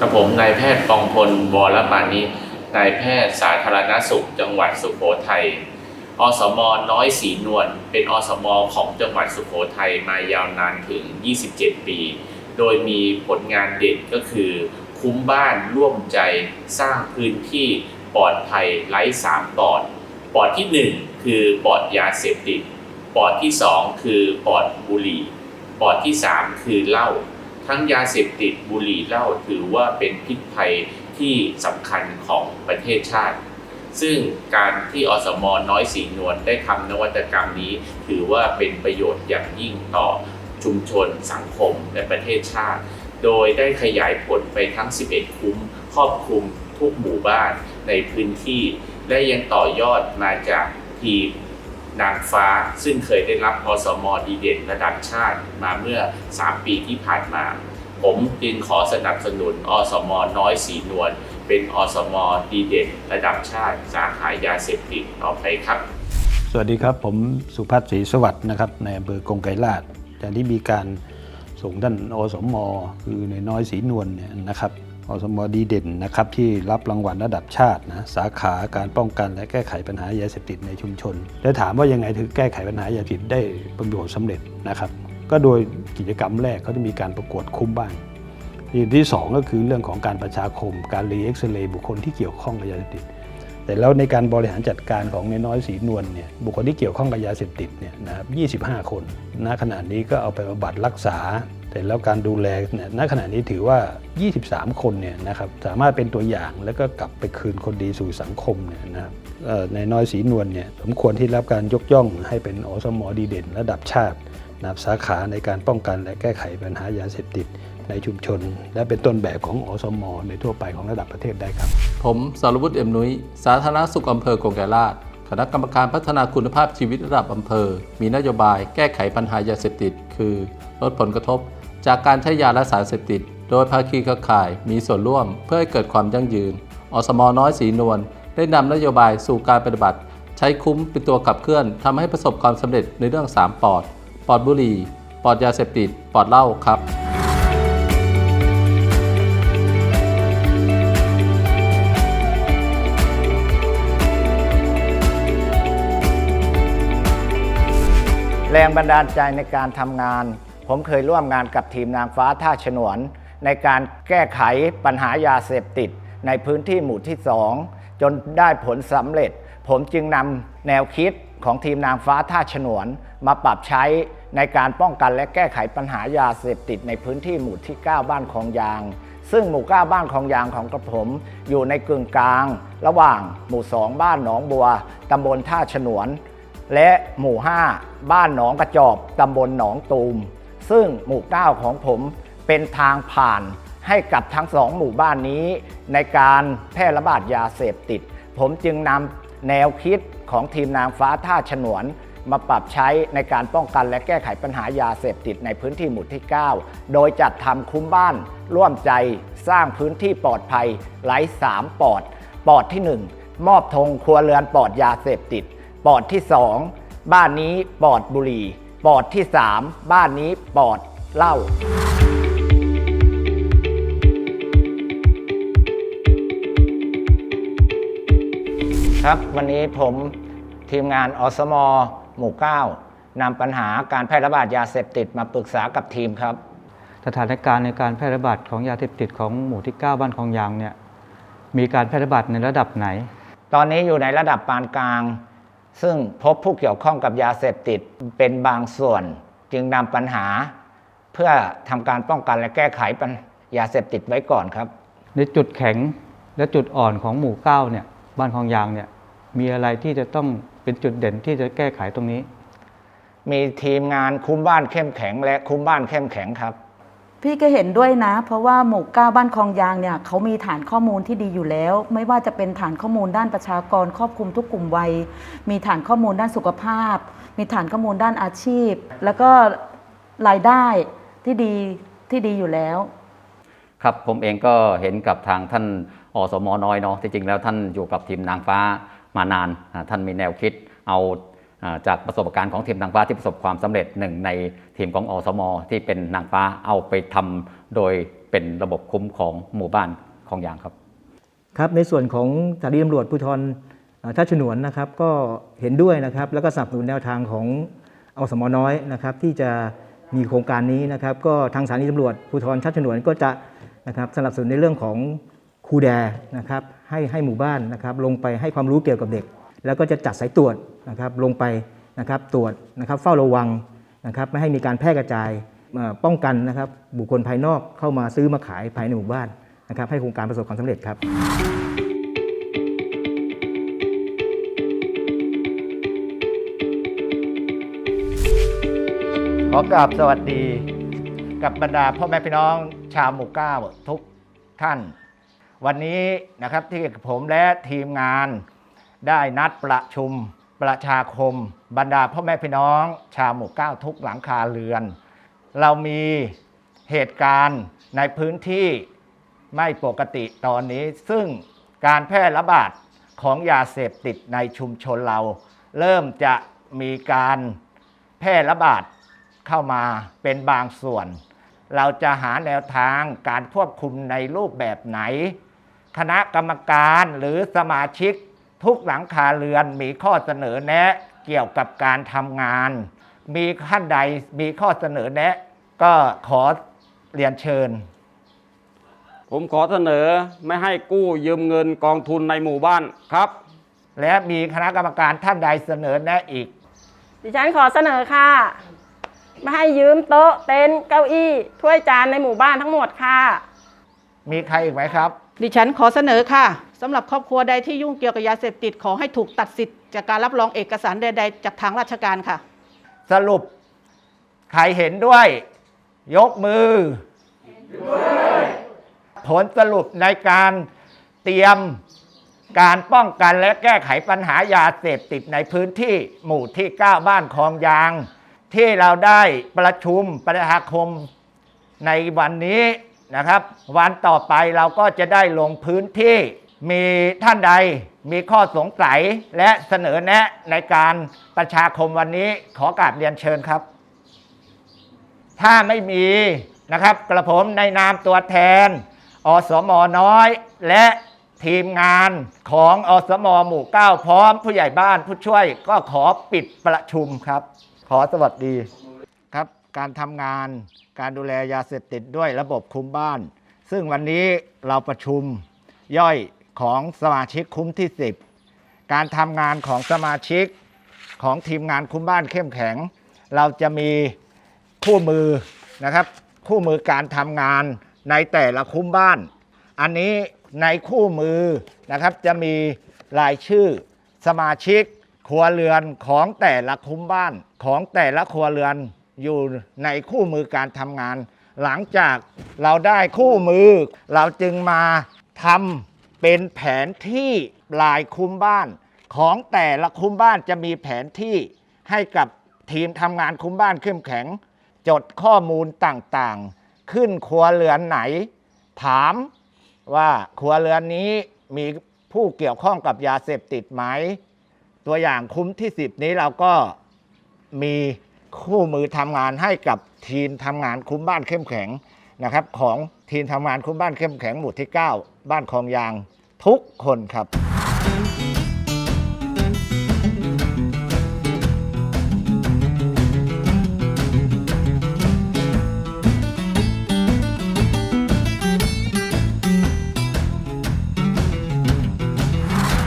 กับผมนายแพทย์ปองพลวรปานินายแพทย์สาธารณสุข จังหวัดสุโขทัย อสมน้อยสีนวลเป็นอสมของจังหวัดสุโขทัยมายาวนานถึง 27 ปี โดยมีผลงานเด่นก็คือ คุ้มบ้านร่วมใจสร้างพื้นที่ปลอดภัยไร้สามปลอด ปลอดทีหนึ่1 คือปลอดยาเสพติดปอดที่ 2 คือปอดบุหรี่ปอดที่ 3 คือเหล้า ทั้งยาเสพติดบุหรี่เหล้าถือว่าเป็นพิษภัยที่สำคัญของประเทศชาติ ซึ่งการที่อสมน้อยสีนวลได้ทำนวัตกรรมนี้ ถือว่าเป็นประโยชน์อย่างยิ่งต่อชุมชนสังคมและประเทศชาติ โดยได้ขยายผลไปทั้ง 11 คุ้ม ครอบคลุมทุกหมู่บ้านในพื้นที่ และยังต่อยอดมาจากทีม นางฟ้า ซึ่งเคยได้รับอสมดีเด่นระดับชาติมาเมื่อ 3 ปีที่ผ่านมา ผมจึงขอสนับสนุนอสมน้อยสีนวลเป็นอสมดีเด่นระดับชาติ สาขายาเสพติดต่อไปครับ สวัสดีครับ ผมสุพัฒน์ศรีสวัสดิ์นะครับในอำเภอกงไกรลาดจากที่มีการส่งท่านอสมคือในน้อยสีนวลเนี่ยนะครับ อสมดีเด่นนะครับที่รับรางวัลระดับชาตินะสาขาการป้องกันและแก้ไขปัญหายาเสพติดในชุมชนแล้วถามว่ายังไงถึงแก้ไขปัญหายาเสพติดได้ประโยชน์สำเร็จนะครับ ก็โดยกิจกรรมแรกเขาจะมีการประกวดคุ้มบ้านอย่างที่สองก็คือเรื่องของการประชาคม การรีเอ็กซเรย์บุคคลที่เกี่ยวข้องกับยาเสพติดแต่แล้วในการบริหารจัดการของในน้อยสีนวลเนี่ยบุคคลที่เกี่ยวข้องกับยาเสพติดเนี่ยนะครับ25 คนณขณะนี้ก็เอาไปบำบัดรักษา แต่แล้วการดูแลณขณะนี้ถือว่า 23 คนเนี่ยนะครับสามารถเป็นตัวอย่างแล้วก็กลับไปคืนคนดีสู่สังคมเนี่ยนะครับในน้อยสีนวลเนี่ยสมควรที่รับการยกย่องให้เป็นอสมดีเด่น ระดับชาตินับสาขาในการป้องกันและแก้ไขปัญหายาเสพติดในชุมชน และเป็นต้นแบบของอสมในทั่วไปของระดับประเทศได้ครับ ผมสารวุฒิเอ็มนุ้ยสาธารณสุขอำเภอกงไกราดคณะกรรมการพัฒนาคุณภาพชีวิตระดับอำเภอ มีนโยบายแก้ไขปัญหายาเสพติด คือ ลดผลกระทบ จากการใช้ยาและสารเสพติด โดยภาคีเครือข่ายมีส่วนร่วมเพื่อให้เกิดความยั่งยืน อสมน้อยสีนวลได้นำนโยบายสู่การปฏิบัติ ใช้คุ้มเป็นตัวขับเคลื่อนทำให้ประสบความสำเร็จในเรื่อง 3 ปอด ปอดบุหรี่ ปอดยาเสพติด ปอดเหล้าครับแรงบันดาลใจในการทำงาน ผมเคยร่วมงานกับทีมนางฟ้าท่าฉนวน ในการแก้ไขปัญหายาเสพติด ในพื้นที่หมู่ที่ 2 จนได้ผลสำเร็จ ผมจึงนำแนวคิดของทีมนางฟ้าท่าฉนวน มาปรับใช้ในการป้องกันและแก้ไขปัญหายาเสพติดในพื้นที่หมู่ที่ 9 บ้านคลองยาง ซึ่งหมู่ 9 บ้านคลองยางของกระผม อยู่ในกึ่งกลาง ระหว่างหมู่ 2 บ้านหนองบัวตำบลท่าฉนวน และหมู่ 5 บ้านหนองกระจอบตำบลหนองตูม ซึ่งหมู่ 9 ของผมเป็นทางผ่านให้กับทั้งสองหมู่บ้านนี้ ในการแพร่ระบาดยาเสพติด ผมจึงนำแนวคิดของทีมนางฟ้าท่าฉนวน มาปรับใช้ในการป้องกันและแก้ไขปัญหายาเสพติดในพื้นที่หมู่ที่ 9 โดยจัดทำคุ้มบ้าน ร่วมใจสร้างพื้นที่ปลอดภัยไร้3ปอดปอดที่ 1 มอบธงครัวเรือนปลอดยาเสพติดปอดที่ 2 บ้านนี้ปอดบุหรี่ ปอดที่ 3 บ้านนี้ปอดเหล้าครับวันนี้ผมทีมงานอสมหมู่ 9นำปัญหาการแพร่ระบาดยาเสพติดมาปรึกษากับทีมครับ สถานการณ์ในการแพร่ระบาดของยาเสพติดของหมู่ที่ 9 บ้านคลองยางเนี่ยมีการแพร่ระบาดในระดับไหน ตอนนี้อยู่ในระดับปานกลาง ซึ่งพบผู้เกี่ยวข้องกับยาเสพติดเป็นบางส่วน จึงนำปัญหา เพื่อทำการป้องกันและแก้ไขปัญยาเสพติดไว้ก่อนครับ ในจุดแข็งและจุดอ่อนของหมู่9เนี่ยบ้านคลองยางเนี่ยมีอะไรที่จะต้องเป็นจุดเด่นที่จะแก้ไขตรงนี้ มีทีมงานคุ้มบ้านเข้มแข็งและคุ้มบ้านเข้มแข็งครับ พี่ก็เห็นด้วยนะ เพราะว่าหมู่ก้าบ้านคลองยางเนี่ยเขามีฐานข้อมูลที่ดีอยู่แล้ว ไม่ว่าจะเป็นฐานข้อมูลด้านประชากรครอบคลุมทุกกลุ่มวัย มีฐานข้อมูลด้านสุขภาพ มีฐานข้อมูลด้านอาชีพ แล้วก็รายได้ที่ดีที่ดีอยู่แล้ว ครับผมเองก็เห็นกับทางท่านอสมน้อยเนาะที่จริงแล้วท่านอยู่กับทีมนางฟ้ามานาน ท่านมีแนวคิดเอา จากประสบการณ์ของทีมนางฟ้าที่ประสบความสำเร็จหนึ่งในทีมของอสมที่เป็นนางฟ้าเอาไปทำโดยเป็นระบบคุ้มของหมู่บ้านคลองยางครับ ครับในส่วนของสถานีตำรวจภูธรเอ่อท่าฉนวนนะครับก็เห็นด้วยนะครับแล้วก็สนับสนุนแนวทางของอสมน้อยนะครับที่จะมีโครงการนี้นะครับ ก็ทางสถานีตำรวจภูธรท่าฉนวนก็จะนะครับสนับสนุนในเรื่องของครูแดนะครับให้ให้หมู่บ้านนะครับลงไปให้ความรู้เกี่ยวกับเด็ก แล้วก็จะจัดสายตรวจนะครับลงไปนะครับตรวจนะครับเฝ้าระวังนะครับไม่ให้มีการแพร่กระจายป้องกันนะครับบุคคลภายนอกเข้ามาซื้อมาขายภายในหมู่บ้านนะครับให้โครงการประสบความสำเร็จครับขอกราบสวัสดีกับบรรดาพ่อแม่พี่น้องชาวหมู่เก้าทุกท่าน วันนี้นะครับที่ผมและทีมงาน ได้นัดประชุมประชาคม บรรดาพ่อแม่พี่น้อง ชาวหมู่เก้าทุกหลังคาเรือน เรามีเหตุการณ์ในพื้นที่ไม่ปกติตอนนี้ ซึ่งการแพร่ระบาดของยาเสพติดในชุมชนเรา เริ่มจะมีการแพร่ระบาดเข้ามาเป็นบางส่วน เราจะหาแนวทางการควบคุมในรูปแบบไหน คณะกรรมการหรือสมาชิก ทุกหลังคาเรือนมีข้อเสนอแนะเกี่ยวกับการทำงาน มีขั้นใดมีข้อเสนอแนะ ก็ขอเรียนเชิญ ผมขอเสนอไม่ให้กู้ยืมเงินกองทุนในหมู่บ้านครับ และมีคณะกรรมการท่านใดเสนอแนะอีก ดิฉันขอเสนอค่ะ ไม่ให้ยืมโต๊ะเต็นท์เก้าอี้ ถ้วยจานในหมู่บ้านทั้งหมดค่ะ มีใครอีกไหมครับ ดิฉันขอเสนอค่ะ สำหรับครอบครัวใดที่ยุ่งเกี่ยวกับยาเสพติดขอให้ถูกตัดสิทธิ์จากการรับรองเอกสารใดๆ จากทางราชการค่ะ สรุป ใครเห็นด้วย ยกมือ ผลสรุปในการเตรียมการป้องกันและแก้ไขปัญหายาเสพติดในพื้นที่หมู่ที่ 9 บ้านคลองยาง ที่เราได้ประชุมประชาคมในวันนี้นะครับ วันต่อไปเราก็จะได้ลงพื้นที่ มีท่านใดมีข้อสงสัยและเสนอแนะในการประชาคมวันนี้ขอกราบเรียนเชิญครับ ถ้าไม่มีนะครับ กระผมในนามตัวแทน อสมน้อย และทีมงานของอสมหมู่เก้าพร้อมผู้ใหญ่บ้านผู้ช่วยก็ขอปิดประชุมครับ ขอสวัสดีครับ การทำงานการดูแลยาเสพติดด้วยระบบคุมบ้าน ซึ่งวันนี้เราประชุมย่อย ของสมาชิกคุ้มที่ 10 การทำงานของสมาชิกของทีมงานคุ้มบ้านเข้มแข็ง เราจะมีคู่มือนะครับคู่มือการทำงานในแต่ละคุ้มบ้าน อันนี้ในคู่มือนะครับจะมีรายชื่อสมาชิกครัวเรือนของแต่ละคุ้มบ้านของแต่ละครัวเรือนอยู่ในคู่มือการทำงาน หลังจากเราได้คู่มือ เราจึงมาทำ เป็นแผนที่ลายคุ้มบ้าน ของแต่ละคุ้มบ้านจะมีแผนที่ให้กับทีมทำงานคุ้มบ้านเข้มแข็ง จดข้อมูลต่างๆ ขึ้นครัวเรือนไหน ถามว่าครัวเรือนนี้มีผู้เกี่ยวข้องกับยาเสพติดไหม ตัวอย่างคุ้มที่ 10 นี้เราก็มีคู่มือทำงานให้กับทีมทำงานคุ้มบ้านเข้มแข็งนะครับของ ทีมทำงานคุ้มบ้านเข้มแข็งหมู่ที่ 9 บ้านคลองยางทุกคนครับ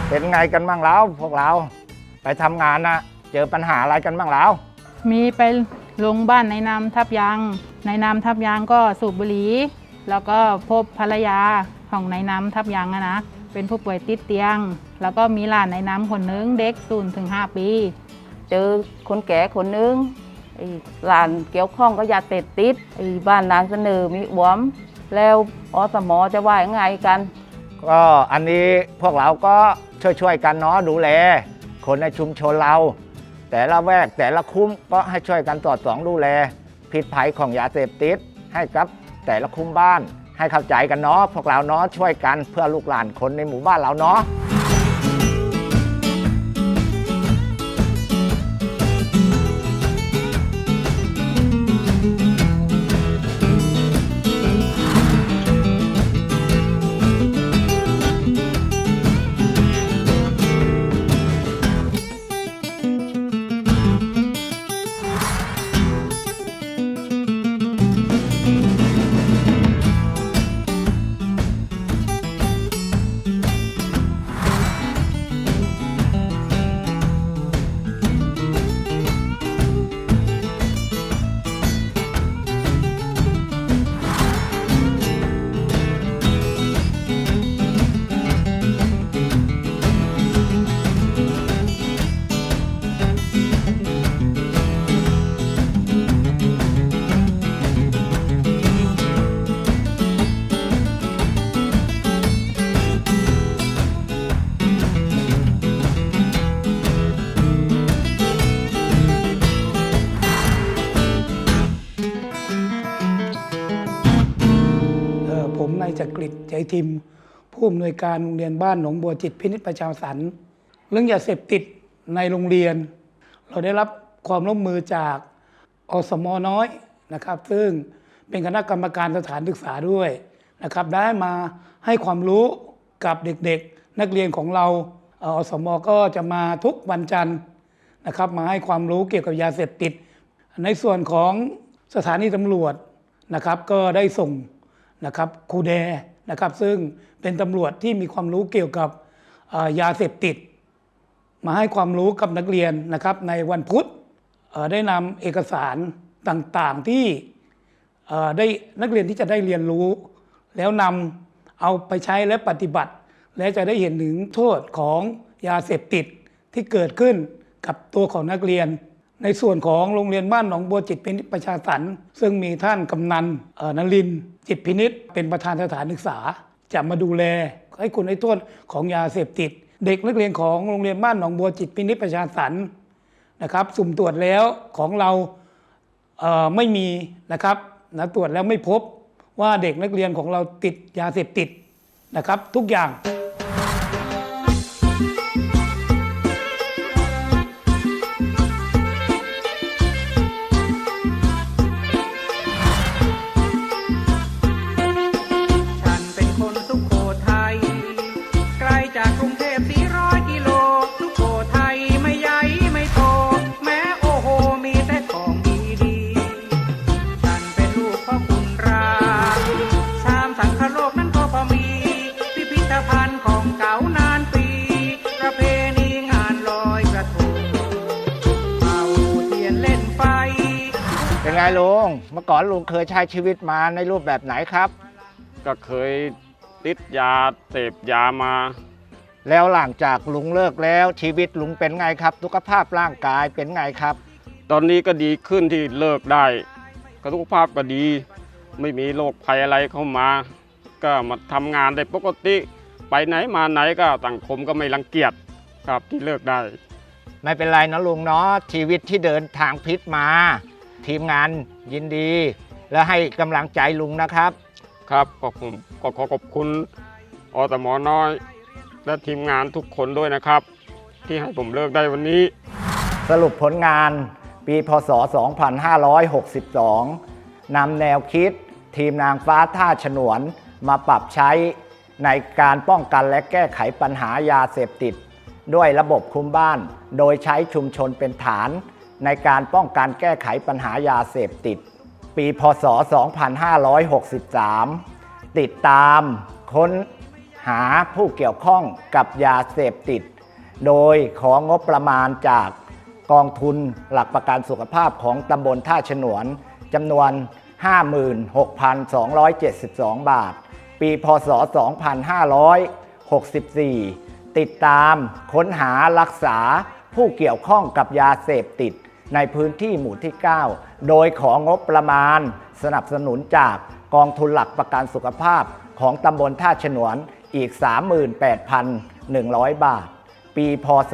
เป็นไงกันบ้างแล้วพวกเรา ไปทำงานนะเจอปัญหาอะไรกันบ้างแล้ว มีไปลงบ้านในนามทับยางในนามทับยางก็สูบบุหรี่ แล้วก็พบภรรยาของในนามทับยางอะนะ เป็นผู้ป่วยติดเตียง แล้วก็มีหลานในน้ำคนนึงเด็กศูนย์ถึง5ปี เจอคนแก่คนนึงไอ้หลานเกี่ยวข้องก็ยาเสพติดไอ้บ้านนางเสนอมีอ้วม แล้วอสมอจะว่ายังไงกัน ก็อันนี้พวกเราก็ช่วยๆกันเนาะดูแล คนในชุมชนเรา แต่ละแวกแต่ละคุ้มก็ให้ช่วยกันสอดส่องดูแล ผิดภัยของยาเสพติดให้กับ แต่ละคุ้มบ้าน ให้เข้าใจกันเนาะพวกเราเนาะช่วยกันเพื่อลูกหลานคนในหมู่บ้านเราเนาะ กริดใจทิม ผู้อำนวยการโรงเรียนบ้านหนองบัวจิตพินิจประชาสรรค์เรื่องยาเสพติดในโรงเรียน เราได้รับความร่วมมือจากอสมน้อยนะครับ ซึ่งเป็นคณะกรรมการสถานศึกษาด้วยนะครับ ได้มาให้ความรู้กับเด็กๆ นักเรียนของเราเอ่ออสมก็จะมาทุกวันจันทร์นะครับ มาให้ความรู้เกี่ยวกับยาเสพติด ในส่วนของสถานีตำรวจนะครับ ก็ได้ส่งนะครับครูแด นะครับซึ่งเป็นตำรวจที่มีความรู้เกี่ยวกับยาเสพติด มาให้ความรู้กับนักเรียนนะครับในวันพุธได้นำเอกสารต่างๆที่ได้นักเรียนที่จะได้เรียนรู้ แล้วนำเอาไปใช้และปฏิบัติ และจะได้เห็นถึงโทษของยาเสพติดที่เกิดขึ้นกับตัวของนักเรียน ในส่วนของโรงเรียนบ้านหนองบัวจิตพินิจประชาสรรค์ซึ่งมีท่านกำนันนลินท จิตพินิษเป็นประธานสถานศึกษา จะมาดูแลให้คุณให้โทษของยาเสพติด เด็กนักเรียนของโรงเรียนบ้านหนองบัวจิตพินิษประชาสรรค์นะครับ สุ่มตรวจแล้วของเราเไม่มีนะครับนะตรวจแล้วไม่พบว่าเด็กนักเรียนของเราติดยาเสพติดนะครับ ทุกอย่าง ก่อนลุงเคยใช้ชีวิตมาในรูปแบบไหนครับ ก็เคยติดยาเสพยามา แล้วหลังจากลุงเลิกแล้วชีวิตลุงเป็นไงครับสุขภาพร่างกายเป็นไงครับ ตอนนี้ก็ดีขึ้นที่เลิกได้ก็สุขภาพก็ดี ไม่มีโรคภัยอะไรเข้ามา ก็มาทำงานได้ปกติ ไปไหนมาไหนก็สังคมก็ไม่รังเกียจครับที่เลิกได้ ไม่เป็นไรนะลุงเนาะชีวิตที่เดินทางพิษมา ทีมงานยินดี และให้กำลังใจลุงนะครับ ครับก็ผมก็ขอขอบคุณอสมน้อย และทีมงานทุกคนด้วยนะครับ ที่ให้ผมเลิกได้วันนี้ สรุปผลงานปีพศ 2562 นำแนวคิด ทีมนางฟ้าท่าฉนวนมาปรับใช้ในการป้องกันและแก้ไขปัญหายาเสพติด ด้วยระบบคุมบ้าน โดยใช้ชุมชนเป็นฐาน ในการป้องกันแก้ไขปัญหายาเสพติด ปีพศ 2563 ติดตามค้นหาผู้เกี่ยวข้องกับยาเสพติด โดยของงบประมาณจากกองทุนหลักประกันสุขภาพของตำบลท่าฉนวนจำนวน 56,272 บาท ปีพศ 2564 ติดตามค้นหารักษาผู้เกี่ยวข้องกับยาเสพติด ในพื้นที่หมู่ที่ 9 โดยของงบประมาณ สนับสนุนจากกองทุนหลักประกันสุขภาพของตำบลท่าฉนวนอีก 38,100 บาท ปีพศ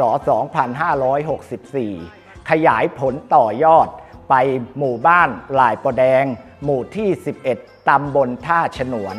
2564 ขยายผลต่อยอดไปหมู่บ้านหลายประแดง หมู่ที่ 11 ตำบลท่าฉนวน